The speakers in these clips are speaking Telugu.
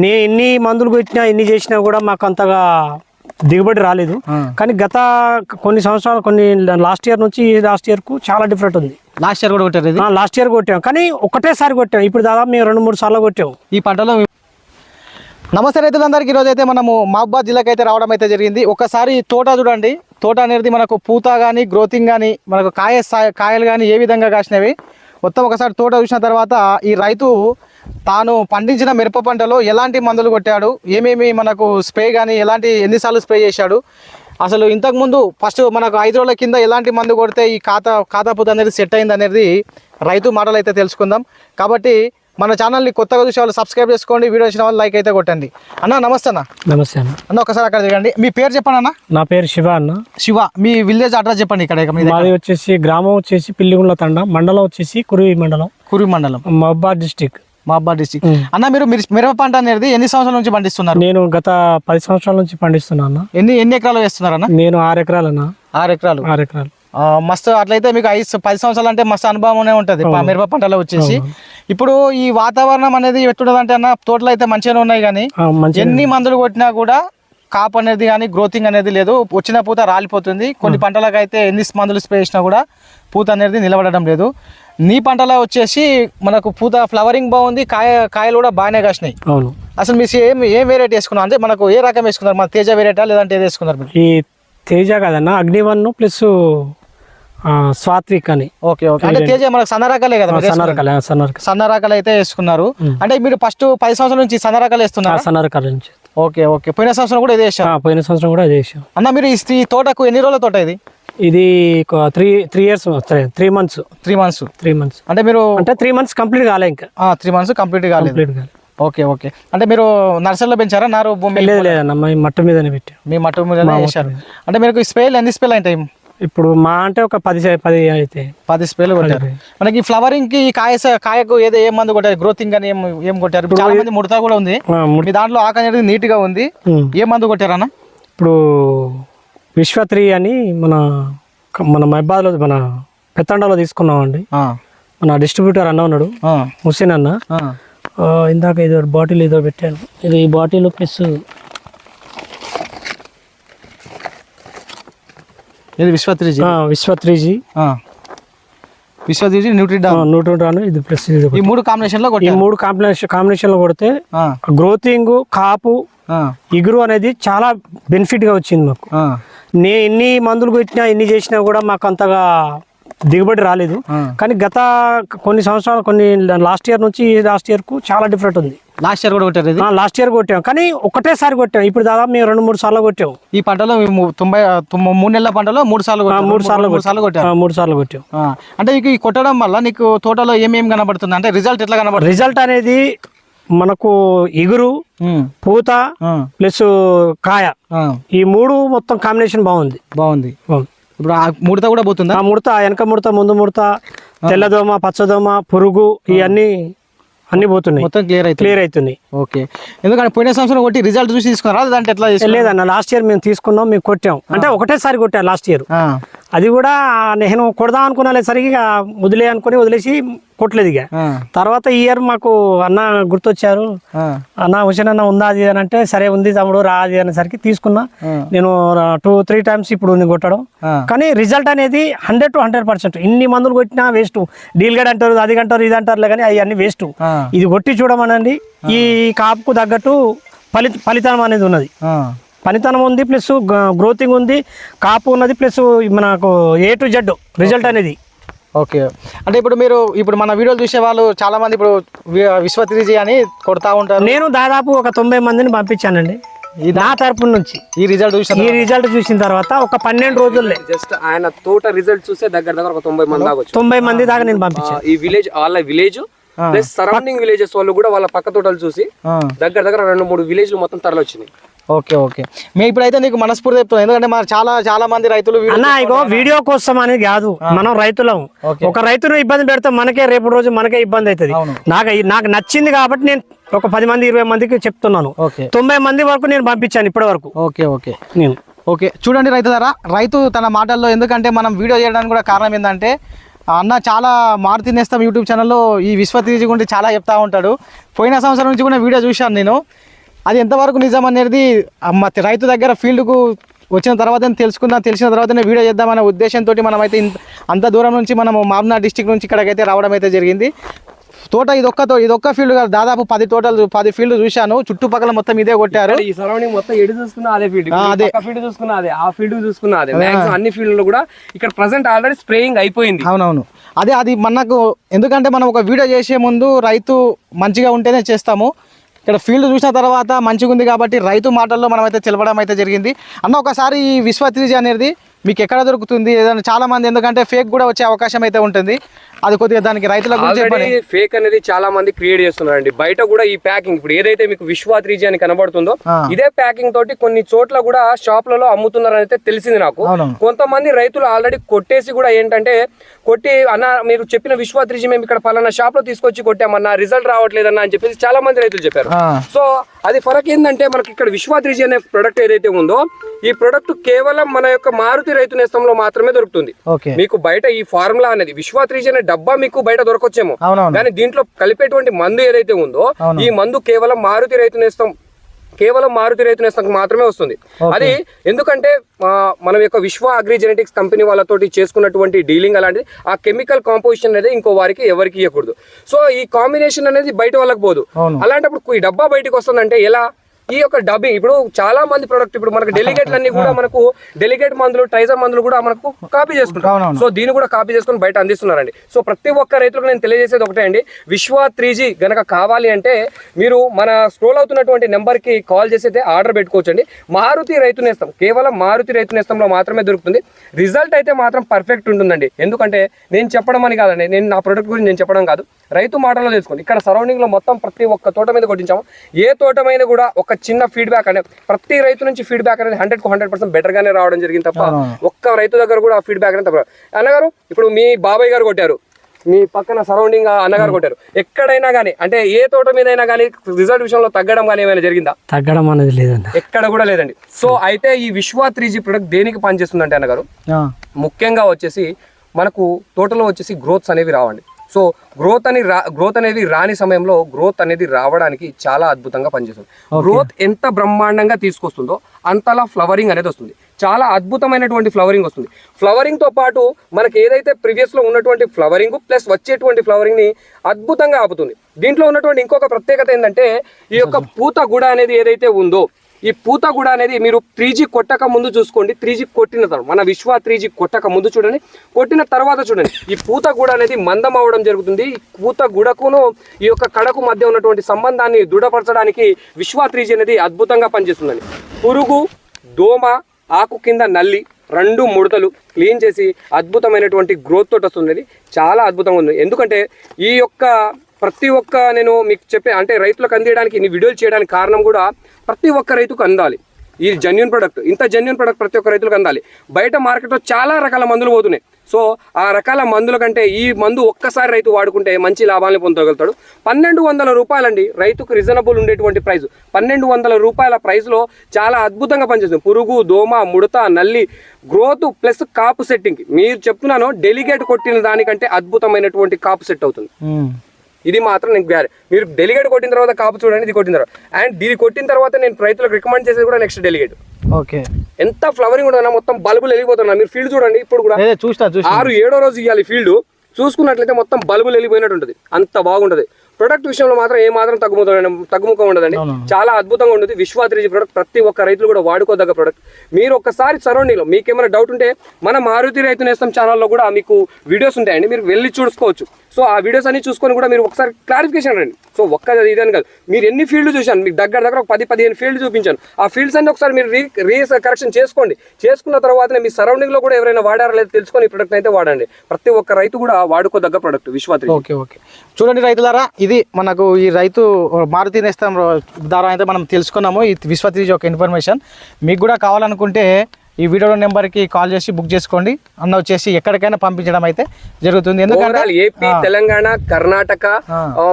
నేను ఎన్ని మందులు కొట్టినా ఎన్ని చేసినా కూడా మాకు అంతగా దిగుబడి రాలేదు. కానీ గత కొన్ని సంవత్సరాలు కొన్ని లాస్ట్ ఇయర్ నుంచి లాస్ట్ ఇయర్కు చాలా డిఫరెంట్ ఉంది. లాస్ట్ ఇయర్ కూడా కొట్టారు లాస్ట్ ఇయర్ కొట్టాం. కానీ ఒకటేసారి కొట్టాం. ఇప్పుడు దాదాపు మేము రెండు మూడు సార్లు కొట్టాం. ఈ పంటలో నమస్తే రైతులందరికీ. ఈరోజు అయితే మనము మహబాద్ జిల్లాకి అయితే రావడం అయితే జరిగింది. ఒకసారి తోట చూడండి. తోట అనేది మనకు పూత కానీ గ్రోతింగ్ కానీ మనకు కాయ కాయలు కానీ ఏ విధంగా కాసినవి? మొత్తం ఒకసారి తోట చూసిన తర్వాత ఈ రైతు తాను పండించిన మిరప పంటలో ఎలాంటి మందులు కొట్టాడు? ఏమేమి మనకు స్ప్రే కానీ ఎలాంటి ఎన్నిసార్లు స్ప్రే చేశాడు? అసలు ఇంతకుముందు ఫస్ట్ మనకు ఐదు రోజుల కింద ఎలాంటి మందు కొడితే ఈ ఖాతా ఖాతా పూత అనేది సెట్ అయింది అనేది రైతు మాటలు అయితే తెలుసుకుందాం. కాబట్టి మన ఛానల్ని కొత్తగా చూసే వాళ్ళు సబ్స్క్రైబ్ చేసుకోండి వీడియో వచ్చిన వాళ్ళు లైక్ అయితే కొట్టండి. అన్న నమస్తే అన్న. నమస్తే అన్న. అన్న ఒకసారి అక్కడ దిగండి మీ పేరు చెప్పండి అన్న. నా పేరు శివ అన్న. శివ మీ విలేజ్ అడ్రస్ చెప్పండి ఇక్కడ. మాది వచ్చేసి గ్రామం వచ్చేసి పిల్లిగుండ్ల తండ మండలం వచ్చేసి కురివి మండలం. కురి మండలం. మహబాద్ డిస్టిక్ మహబాద్ డిస్టిక్ అన్న మీరు మిర్- మిరప పంట అనేది ఎన్ని సంవత్సరాల నుంచి పండిస్తున్నారు? నేను గత పది సంవత్సరాల నుంచి పండిస్తున్నా అన్న. ఎన్ని ఎన్ని ఎకరాలు వేస్తున్నారు అన్న? నేను ఆరు ఎకరాలన్నా. ఆరు ఎకరాలు. ఆరు ఎకరాలు. మస్తు అట్లయితే మీకు ఐదు పది సంవత్సరాలు అంటే మస్తు అనుభవమే ఉంటుంది. మిరప పంటలో వచ్చేసి. ఇప్పుడు ఈ వాతావరణం అనేది ఎట్లుంటది అంటే అన్న తోటలు అయితే మంచిగానే ఉన్నాయి కానీ ఎన్ని మందులు కొట్టినా కూడా కాప్ అనేది కానీ గ్రోతింగ్ అనేది లేదు. వచ్చిన పూత రాలిపోతుంది. కొన్ని పంటలకు అయితే ఎన్ని మందులు స్ప్రే చేసినా కూడా పూత అనేది నిలబడడం లేదు. నీ పంటలో వచ్చేసి మనకు పూత ఫ్లవరింగ్ బాగుంది కాయ కాయలు కూడా బాగానే కాసినాయి. అవును. అసలు మీరు ఏం ఏం వెరైటీ వేసుకున్నారు? అంటే మనకు ఏ రకం వేసుకున్నారు? మన తేజ వెరైటా లేదంటే ఏది వేసుకున్నారు ఈ తేజ కదన్న అగ్నివన్ ప్లస్ స్వాత్విక్ అని ఓకే ఓకే. అంటే తేజ మనకు సన్న రకాలే కదా? సన్నరకాల సన్నరక సన్న రకాలు అయితే వేసుకున్నారు. అంటే మీరు ఫస్ట్ పది సంవత్సరాల నుంచి సన్న రకాలు వేస్తున్నారు సన్నరకాల నుంచి. Okay okay. పోయిన సంవత్సరం కూడా ఇదే వేసారు? ఆ, పోయిన సంవత్సరం కూడా అదే చేసాం అన్న మీరు ఈ తోటకు ఎన్ని రోజుల తోట ఇది? ఇది three three years three months. Three months. Three months. అంటే మీరు అంటే త్రీ మంత్స్ కంప్లీట్ కాలే ఇంకా. త్రీ మంత్స్ కంప్లీట్ కాలేదు. Complete okay okay. అంటే మీరు నర్సరీలో పెంచారా? నారు భూమి లేదు లేదన్న మా మట్టు మీదనే పెట్టాం. మీ మట్టు మీద. అంటే మీకు స్ప్రేలు ఎన్ని స్ప్రేలు ఉంటాయి ఇప్పుడు మా అంటే ఒక పది పది అయితే. పది స్ప్రేలు కొట్టారు. మనకి ఫ్లవరింగ్కి కాయ కాయకు ఏదో ఏం మందు కొట్టారు? గ్రోతింగ్ అని ఏం ఏం కొట్టారు? చాలా మంది ముడత కూడా ఉంది. మీ దాంట్లో ఆకు అనేది నీట్గా ఉంది. ఏ మందు కొట్టారన్న ఇప్పుడు విశ్వత్రి అని మన మన మహబాద్లో మన పెత్తండలో తీసుకున్నామండి. మన డిస్ట్రిబ్యూటర్ అన్న ఉన్నాడు. ఆ, ముసిన్ అన్న. ఇందాక ఏదో బాటిల్ ఏదో పెట్టాను. ఇది ఈ బాటిల్ ప్లస్ ఇది విశ్వత్రిజీ విశ్వత్రిజీ విశ్వత్రిజీ న్యూట్రిడా నూట ఇది ప్లస్ ఇది. ఈ మూడు కాంబినేషన్లో ఈ మూడు కాంబినేషన్ కాంబినేషన్లో కొడితే గ్రోతింగ్ కాపు ఇగురు అనేది చాలా బెనిఫిట్గా వచ్చింది మాకు. నేను ఎన్ని మందులు కొట్టినా ఎన్ని చేసినా కూడా మాకు అంతగా దిగుబడి రాలేదు. కానీ గత కొన్ని సంవత్సరాలు కొన్ని లాస్ట్ ఇయర్ నుంచి లాస్ట్ ఇయర్కు చాలా డిఫరెంట్ ఉంది. లాస్ట్ ఇయర్ కూడా కొట్టారు లాస్ట్ ఇయర్ కొట్టాం. కానీ ఒకటేసారి కొట్టాం. ఇప్పుడు దాదాపు మేము రెండు మూడు సార్లు కొట్టాం. ఈ పంటలో మేము తొంభై మూడు నెలల పంటలో మూడు సార్లు కొట్టారు. మూడు సార్లు మూడు సార్లు కొట్టారు ఆ, మూడు సార్లు కొట్టాం. ఆ, అంటే నీకు ఈ కొట్టడం వల్ల నీకు తోటలో ఏమేమి కనబడుతుంది? అంటే రిజల్ట్ ఎట్లా కనబడుతుంది? రిజల్ట్ అనేది మనకు ఇగురు ఉమ్, పూత ఆ, ప్లస్ కాయ. ఆ, ఈ మూడు మొత్తం కాంబినేషన్ బాగుంది. బాగుంది. బాగుంది. ఇప్పుడు ఆ ముడత కూడా పోతుందా? ఆ ముడత వెనక ముడత ముందు ముడత తెల్లదోమ పచ్చదోమ పురుగు ఇవన్నీ అన్ని పోతున్నాయి. మొత్తం క్లియర్ అవుతుంది క్లియర్ అవుతున్నాయి. ఓకే. ఎందుకంటే పోయిన సంవత్సరం కొట్టి రిజల్ట్ చూసి తీసుకున్నారా? లేదంటే ఎట్లా? లేదన్న లాస్ట్ ఇయర్ మేము తీసుకున్నాం మేము కొట్టాం. అంటే ఒకటేసారి కొట్టాం లాస్ట్ ఇయర్ అది కూడా నేను కొడదాం అనుకున్నా సరిగా ఇక వదిలే అనుకుని వదిలేసి కొట్టలేదు ఇక. తర్వాత ఈ ఇయర్ మాకు అన్న గుర్తొచ్చారు. అన్న హుసేన్ అన్న ఉందా అది అని అంటే సరే ఉంది తమ్ముడు రా అది అనేసరికి తీసుకున్నా. నేను టూ త్రీ టైమ్స్ ఇప్పుడు ఉంది కొట్టడం. కానీ రిజల్ట్ అనేది హండ్రెడ్ టు హండ్రెడ్ పర్సెంట్. ఇన్ని మందులు కొట్టినా వేస్ట్. డీల్ గడ్ అంటారు అది అంటారు ఇది అంటారులే కానీ అవి అన్ని వేస్ట్. ఇది కొట్టి చూడమనండి. ఈ కాపుకు తగ్గట్టు ఫలిత ఫలితం అనేది ఉన్నది. పనితనం ఉంది ప్లస్ గ్రోతింగ్ ఉంది కాపు ఉన్నది ప్లస్ మనకు ఏ టు జెడ్ రిజల్ట్ అనేది. ఓకే. అంటే ఇప్పుడు మీరు ఇప్పుడు మన వీడియోలు చూసే వాళ్ళు చాలా మంది ఇప్పుడు విశ్వత్రిజీ అని కొడతా ఉంటారు. నేను దాదాపు ఒక తొంభై మందిని పంపించానండి. నా తరపు నుంచి. ఈ రిజల్ట్ చూసిన ఈ రిజల్ట్ చూసిన తర్వాత ఒక పన్నెండు రోజుల్లో. జస్ట్ ఆయన తోట రిజల్ట్ చూస్తే దగ్గర దగ్గర ఒక తొంభై మంది దాకా తొంభై మంది దాకా నేను పంపించాను. ఈ విలేజ్ వాళ్ళ విలేజ్ ప్లస్ సరౌండింగ్ విలేజెస్ వాళ్ళు కూడా వాళ్ళ పక్క తోటలు చూసి. దగ్గర దగ్గర రెండు మూడు విలేజ్లు మొత్తం తరలి వచ్చినాయి. Okay okay. మేము ఇప్పుడైతే నీకు మనస్ఫూర్తి చెప్తున్నాం. ఎందుకంటే మన చాలా చాలా మంది రైతులు అన్న ఇగో వీడియో కోసం అనేది కాదు మనం రైతులం. ఒక రైతును ఇబ్బంది పెడితే మనకే రేపు రోజు మనకే ఇబ్బంది అవుతుంది. నాకు నాకు నచ్చింది కాబట్టి నేను ఒక పది మంది ఇరవై మందికి చెప్తున్నాను. తొంభై మంది వరకు నేను పంపించాను ఇప్పటి వరకు. Okay okay. నేను. ఓకే. చూడండి రైతు ధర రైతు తన మాటల్లో ఎందుకంటే మనం వీడియో చేయడానికి కూడా కారణం ఏంటంటే అన్న చాలా మారుతి నేస్తం యూట్యూబ్ ఛానల్లో ఈ విశ్వతీజి గురించి చాలా చెప్తా ఉంటాడు. పోయిన సంవత్సరం నుంచి కూడా వీడియో చూశాను నేను. అది ఎంతవరకు నిజం అనేది రైతు దగ్గర ఫీల్డ్కు వచ్చిన తర్వాత తెలుసుకుందాం తెలిసిన తర్వాతనే వీడియో చేద్దామనే ఉద్దేశంతో మనమైతే అంత దూరం నుంచి మనము మామ్నా డిస్టిక్ నుంచి ఇక్కడికైతే రావడం అయితే జరిగింది. తోట ఇదొక్క తో ఇదొక్క ఫీల్డ్ కాదు దాదాపు పది తోటలు పది ఫీల్డ్ చూశాను. చుట్టుపక్కల మొత్తం ఇదే కొట్టారు. ఈ సరౌండింగ్ మొత్తం ఎటు చూసుకున్నా అదే ఫీల్డ్. అదే. ఫీల్డ్ చూసుకున్నా అదే ఆ ఫీల్డ్ చూసుకున్నా అదే. అన్ని ఫీల్డ్లో కూడా ఇక్కడ ప్రజెంట్ ఆల్రెడీ స్ప్రేయింగ్ అయిపోయింది. అవునవును. అదే అది మనకు ఎందుకంటే మనం ఒక వీడియో చేసే ముందు రైతు మంచిగా ఉంటేనే చేస్తాము. ఇక్కడ ఫీల్డ్ చూసిన తర్వాత మంచిగా ఉంది కాబట్టి రైతు మాటల్లో మనమైతే తెలపడం అయితే జరిగింది. అన్న ఒకసారి ఈ విశ్వత్రిజ అనేది మీకు ఎక్కడ దొరుకుతుంది ఏదైనా చాలా మంది ఎందుకంటే ఫేక్ కూడా వచ్చే అవకాశం అయితే ఉంటుంది అది కొద్దిగా దానికి రైతుల గురించి ఫేక్ అనేది చాలా మంది క్రియేట్ చేస్తున్నారండి బయట కూడా ఈ ప్యాకింగ్ ఇప్పుడు ఏదైతే మీకు విశ్వా త్రీజీ అని కనబడుతుందో. ఇదే ప్యాకింగ్ తోటి కొన్ని చోట్ల కూడా షాప్లలో అమ్ముతున్నారని అయితే తెలిసింది నాకు. కొంతమంది రైతులు ఆల్రెడీ కొట్టేసి కూడా ఏంటంటే కొట్టి అన్న మీరు చెప్పిన విశ్వా త్రీజీ మేము ఇక్కడ పలానా షాప్లో తీసుకొచ్చి కొట్టామన్న రిజల్ట్ రావట్లేదన్న అని చెప్పేసి చాలా మంది రైతులు చెప్పారు. సో అది ఫరక్ ఏంటంటే మనకి ఇక్కడ విశ్వా త్రీజీ అనే ప్రొడక్ట్ ఏదైతే ఉందో ఈ ప్రొడక్ట్ కేవలం మన యొక్క మారుతి రైతు నేస్తంలో మాత్రమే దొరుకుతుంది. మీకు బయట ఈ ఫార్ములా అనేది విశ్వా త్రీజీ అనే డబ్బా మీకు బయట దొరకొచ్చేమో. కానీ దీంట్లో కలిపేటువంటి మందు ఏదైతే ఉందో. ఈ మందు కేవలం మారుతి రైతు నేస్తం కేవలం మారుతి రైతు నేస్తం మాత్రమే వస్తుంది. అది ఎందుకంటే మనం యొక్క విశ్వ అగ్రి జెనెటిక్స్ కంపెనీ వాళ్ళతోటి చేసుకున్నటువంటి డీలింగ్ అలాంటిది ఆ కెమికల్ కాంపోజిషన్ అనేది ఇంకో వారికి ఎవరికి ఇవ్వకూడదు సో ఈ కాంబినేషన్ అనేది బయట వాళ్ళకి పోదు. అలాంటప్పుడు ఈ డబ్బా బయటకు వస్తుందంటే ఎలా? ఈ యొక్క డబ్బింగ్ ఇప్పుడు చాలా మంది ప్రొడక్ట్ ఇప్పుడు మనకు డెలిగేట్లు అన్ని కూడా మనకు డెలిగేట్ మందులు ట్రైజర్ మందులు కూడా మనకు కాపీ చేసుకుంటాం. సో దీన్ని కూడా కాపీ చేసుకొని బయట అందిస్తున్నారండి. సో ప్రతి ఒక్క రైతులకు నేను తెలియజేసేది ఒకటే అండి. విశ్వ త్రీ జీ గనక కావాలి అంటే మీరు మన స్క్రోల్ అవుతున్నటువంటి నెంబర్కి కాల్ చేసి అయితే ఆర్డర్ పెట్టుకోవచ్చండి. మారుతి రైతు నేస్తం కేవలం మారుతి రైతు నేస్తంలో మాత్రమే దొరుకుతుంది. రిజల్ట్ అయితే మాత్రం పర్ఫెక్ట్ ఉంటుందండి. ఎందుకంటే నేను చెప్పడం అని కాదండి. నేను నా ప్రొడక్ట్ గురించి నేను చెప్పడం కాదు. రైతు మాటలో తెలుసుకోండి. ఇక్కడ సరౌండింగ్లో మొత్తం ప్రతి ఒక్క తోట మీద కొట్టించాము. ఏ తోట మీద కూడా ఒక చిన్న ఫీడ్బ్యాక్ అనేది ప్రతి రైతు నుంచి ఫీడ్బ్యాక్ అనేది హండ్రెడ్కు హండ్రెడ్ పర్సెంట్ బెటర్గానే రావడం జరిగింది తప్ప. ఒక్క రైతు దగ్గర కూడా ఆ ఫీడ్బ్యాక్ అనేది తప్ప అన్నగారు ఇప్పుడు మీ బాబాయ్ గారు కొట్టారు. మీ పక్కన సరౌండింగ్ అన్నగారు కొట్టారు. ఎక్కడైనా కానీ అంటే ఏ తోట మీద అయినా కానీ రిజల్ట్ విషయంలో తగ్గడం కానీ ఏమైనా జరిగిందా? తగ్గడం అనేది లేదన్న ఎక్కడ కూడా లేదండి. సో అయితే ఈ విశ్వ త్రీ జీ ప్రొడక్ట్ దేనికి పనిచేస్తుందంటే అన్నగారు ఆ, ముఖ్యంగా వచ్చేసి మనకు తోటలో వచ్చేసి గ్రోత్స్ అనేవి రావండి. సో గ్రోత్ అని రా గ్రోత్ అనేది రాని సమయంలో గ్రోత్ అనేది రావడానికి చాలా అద్భుతంగా పనిచేస్తుంది. గ్రోత్ ఎంత బ్రహ్మాండంగా తీసుకొస్తుందో అంతలా ఫ్లవరింగ్ అనేది వస్తుంది. చాలా అద్భుతమైనటువంటి ఫ్లవరింగ్ వస్తుంది. ఫ్లవరింగ్తో పాటు మనకి ఏదైతే ప్రీవియస్లో ఉన్నటువంటి ఫ్లవరింగ్ ప్లస్ వచ్చేటువంటి ఫ్లవరింగ్ని అద్భుతంగా ఆపుతుంది. దీంట్లో ఉన్నటువంటి ఇంకొక ప్రత్యేకత ఏంటంటే ఈ యొక్క పూత గుడ అనేది ఏదైతే ఉందో ఈ పూత కూడా అనేది మీరు త్రీ జీ కొట్టక ముందు చూసుకోండి. త్రీ జీ కొట్టిన తర్వాత మన విశ్వ త్రీ జీ కొట్టక ముందు చూడండి. కొట్టిన తర్వాత చూడండి. ఈ పూత కూడా అనేది మందం అవ్వడం జరుగుతుంది. ఈ పూత గుడకును ఈ యొక్క కడకు మధ్య ఉన్నటువంటి సంబంధాన్ని దృఢపరచడానికి విశ్వ త్రీ జీ అనేది అద్భుతంగా పనిచేస్తుందండి. పురుగు దోమ ఆకు కింద నల్లి రెండు ముడతలు క్లీన్ చేసి అద్భుతమైనటువంటి గ్రోత్ తోటి వస్తుంది చాలా అద్భుతంగా ఉంది. ఎందుకంటే ఈ యొక్క ప్రతి ఒక్క నేను మీకు చెప్పే అంటే రైతులకు అందియడానికి ఇన్ని వీడియోలు చేయడానికి కారణం కూడా ప్రతి ఒక్క రైతుకు అందాలి. ఈ జెన్యున్ ప్రొడక్ట్ ఇంత జెన్యున్ ప్రొడక్ట్ ప్రతి ఒక్క రైతులకు అందాలి. బయట మార్కెట్లో చాలా రకాల మందులు పోతున్నాయి. సో ఆ రకాల మందుల కంటే ఈ మందు ఒక్కసారి రైతు వాడుకుంటే మంచి లాభాలను పొందగలుగుతాడు. పన్నెండు వందల రూపాయలండి రైతుకు రీజనబుల్ ఉండేటువంటి ప్రైస్ పన్నెండు వందల రూపాయల ప్రైస్లో చాలా అద్భుతంగా పనిచేస్తుంది. పురుగు దోమ ముడత నల్లి గ్రోత్ ప్లస్ కాపు సెట్టింగ్ మీరు చెప్తున్నాను డెలిగేట్ కొట్టిన దానికంటే అద్భుతమైనటువంటి కాపు సెట్ అవుతుంది. ఇది మాత్రం నేను గ్యారె మీరు డెలిగేట్ కొట్టిన తర్వాత కాపు చూడండి ఇది కొట్టిన తర్వాత. అండ్ దీన్ని కొట్టిన తర్వాత నేను రైతులకు రికమెండ్ చేసేది కూడా నెక్స్ట్ డెలిగేట్. ఓకే. ఎంత ఫ్లవరింగ్ ఉండదన్నా మొత్తం బల్బులు వెళ్ళిపోతున్నా మీరు ఫీల్డ్ చూడండి ఇప్పుడు కూడా చూసిన ఆరు ఏడో రోజు ఇవ్వాలి ఫీల్డ్. చూసుకున్నట్లయితే మొత్తం బల్బులు వెళ్ళిపోయినట్టు ఉంటుంది అంత బాగుంటది. ప్రొడక్ట్ విషయంలో మాత్రం ఏ మాత్రం తగ్గుముఖం తగ్గుముఖం ఉండదండి. చాలా అద్భుతంగా ఉంటుంది. విశ్వాత్రిజీ ప్రొడక్ట్. ప్రతి ఒక్క రైతులు కూడా వాడుకోదగ్గ ప్రొడక్ట్. మీరు ఒక్కసారి సరౌండింగ్లో మీకు ఏమైనా డౌట్ ఉంటే మన మారుతి రైతు నేస్తం ఛానల్లో కూడా మీకు వీడియోస్ ఉంటాయండి. మీరు వెళ్ళి చూసుకోవచ్చు. సో ఆ వీడియోస్ అన్ని చూసుకొని కూడా మీరు ఒకసారి క్లారిఫికేషన్ రండి. సో ఒక్క ఇదని కాదు. మీరు ఎన్ని ఫీల్డ్ చూశాను మీకు దగ్గర దగ్గర ఒక పది పదిహేను ఫీల్డ్ చూపించాను. ఆ ఫీల్డ్స్ అన్ని ఒకసారి మీరు రీ రీ కరెక్షన్ చేసుకోండి. చేసుకున్న తర్వాతనే మీ సరౌండింగ్లో కూడా ఎవరైనా వాడారా లేదా తెలుసుకొని ఈ ప్రొడక్ట్ అయితే వాడండి. ప్రతి ఒక్క రైతు కూడా వాడుకోదగ్గ ప్రొడక్ట్ విశ్వాత్రి. Okay okay. చూడండి రైతులారా ఇది మనకు ఈ రైతు మారుతి నేస్తం ద్వారా అయితే మనం తెలుసుకున్నాము. ఈ విశ్వతీజ్ యొక్క ఇన్ఫర్మేషన్ మీకు కూడా కావాలనుకుంటే ఈ వీడియో నెంబర్కి కాల్ చేసి బుక్ చేసుకోండి. అన్న వచ్చేసి ఎక్కడికైనా పంపించడం అయితే జరుగుతుంది. ఎందుకంటే ఏపీ తెలంగాణ కర్ణాటక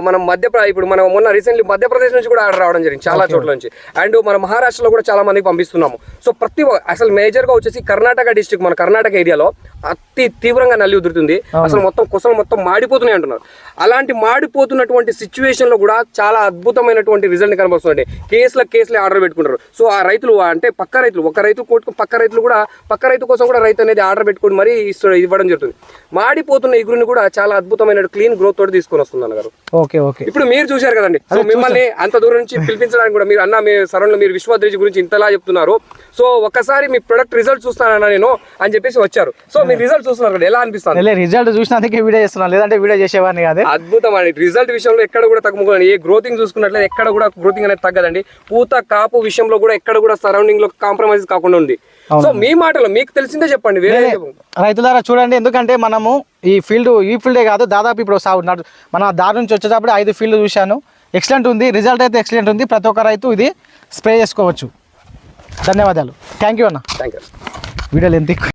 మనం మధ్యప్రదేశ్ ఇప్పుడు మనం మొన్న రీసెంట్లీ మధ్యప్రదేశ్ నుంచి కూడా ఆర్డర్ రావడం జరిగింది చాలా చోట్ల నుంచి. అండ్ మన మహారాష్ట్రలో కూడా చాలా మందికి పంపిస్తున్నాము. సో ప్రతి అసలు మేజర్గా వచ్చేసి కర్ణాటక డిస్ట్రిక్ట్ మన కర్ణాటక ఏరియాలో అతి తీవ్రంగా నల్లి ఉదురుతుంది. అసలు మొత్తం కుసలు మొత్తం మాడిపోతున్నాయి అంటున్నారు. అలాంటి మాడిపోతున్నటువంటి సిచ్యువేషన్లో కూడా చాలా అద్భుతమైనటువంటి రిజల్ట్ కనబడుతుంది కేసుల కేసులే ఆర్డర్ పెట్టుకుంటారు. సో ఆ రైతులు అంటే పక్క రైతులు ఒక రైతు కోటుకు పక్క రైతులు కూడా పక్క రైతు కోసం కూడా రైతు అనేది ఆర్డర్ పెట్టుకొని మరీ ఇవ్వడం జరుగుతుంది. మాడిపోతున్న ఇగురుని కూడా చాలా అద్భుతమైన క్లీన్ గ్రోత్ తోటి తీసుకొని వస్తుంది అన్నగారు. Okay okay. ఇప్పుడు మీరు చూశారు కదండి. సో మిమ్మల్ని అంత దూరం నుంచి పిలిపించడానికి కూడా మీరు అన్న మీ సరౌండ్ మీరు విశ్వాద్రిజి గురించి ఇంతలా చెప్తున్నారు. సో ఒక్కసారి మీ ప్రొడక్ట్ రిజల్ట్ చూస్తానన్నా నేను అని చెప్పేసి వచ్చారు. సో మీ రిజల్ట్ చూస్తున్నారు కదా ఎలా అనిపిస్తుంది? లే రిజల్ట్ చూసినందుకే వీడియో చేస్తున్నాను. లేదంటే వీడియో చేసేవాడిని కాదు. అద్భుతం అండి. రిజల్ట్ విషయంలో ఎక్కడ కూడా తగ్గుముఖం ఏ గ్రోతింగ్ చూసుకున్నట్లయితే ఎక్కడ కూడా గ్రోతింగ్ అనేది తగ్గదండి. పూత కాపు విషయంలో కూడా ఎక్కడ కూడా సరౌండింగ్లో కాంప్రమైజ్ కాకుండా ఉంది. సో మీ మాటలో మీకు తెలిసిందే చెప్పండి. వేరే రైతులారా చూడండి. ఎందుకంటే మనము ఈ ఫీల్డ్ ఈ ఫీల్డే కాదు దాదాపు ఇప్పుడు సాగు మన దారి నుంచి వచ్చేటప్పుడు ఐదు ఫీల్డ్ చూశాను. ఎక్సలెంట్ ఉంది. రిజల్ట్ అయితే ఎక్సలెంట్ ఉంది. ప్రతి ఒక్క రైతు ఇది స్ప్రే చేసుకోవచ్చు. ధన్యవాదాలు. థ్యాంక్ యూ అన్న. థ్యాంక్ యూ వీడియోలు ఎంత